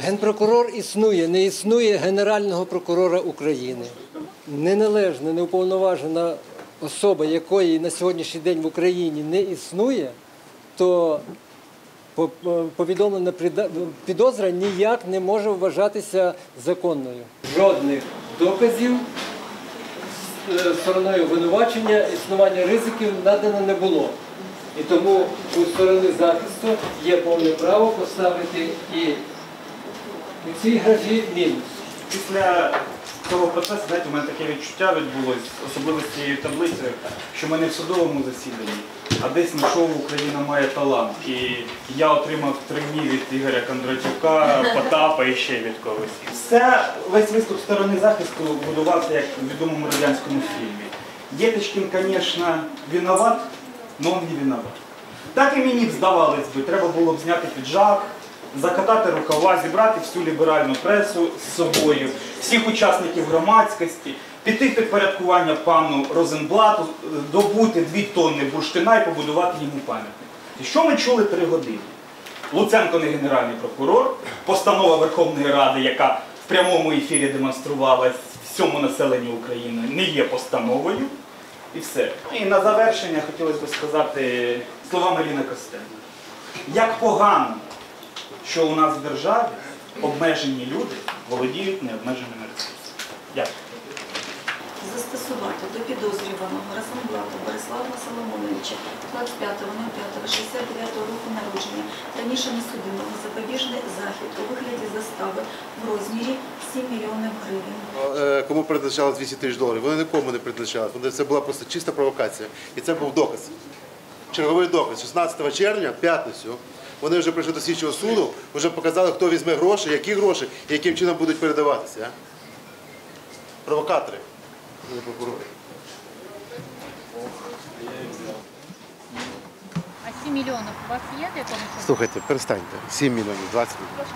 Генпрокурор існує, не існує Генерального прокурора України. Неналежна, неуповноважена особа, якої на сьогоднішній день в Україні не існує, то по- по- повідомлена підозра ніяк не може вважатися законною. Жодних доказів стороною обвинувачення існування ризиків надано не було. І тому у сторони захисту є повне право поставити і у цій графі мінус. Після цього процесу, знаєте, у мене таке відчуття відбулось, особливо з цією таблицею, що ми не в судовому засіданні, а десь на шоу Україна має талант. І я отримав три дні від Ігоря Кондратюка, Потапа і ще від когось. Все, весь виступ сторони захисту будувався як в відомому радянському фільмі. Дєточкін, звісно, виноват, но он не виноват. Так і мені б здавалось би, треба було б зняти піджак, закатати рукава, зібрати всю ліберальну пресу з собою, всіх учасників громадськості, піти в підпорядкування пану Розенблату, добути дві тонни бурштина і побудувати йому пам'ятник. І що ми чули три години? Луценко не генеральний прокурор, постанова Верховної Ради, яка в прямому ефірі демонструвалась всьому населенню України, не є постановою. І все. І на завершення хотілося б сказати слова Маріни Костенко. Як погано, що у нас в державі обмежені люди володіють необмеженими ресурсами. Дякую. Застосувати до підозрюваного Розенблата Борислава Соломоновича 25.05.69 року народження раніше несудимого запобіжний захід у вигляді застави в розмірі 7 мільйонів гривень. Е, Кому призначалось 200 тисяч доларів? Вони нікому не призначалось. Це була просто чиста провокація. І це був доказ. Черговий доказ. 16 червня, п'ятницю, вони вже прийшли до слідчого суду, вже показали, хто візьме гроші, які гроші і яким чином будуть передаватися. Провокатори. Не прокурори. А 7 мільйонів у вас є для того, щоб Слухайте, перестаньте. 7 мільйонів, 20 мільйонів.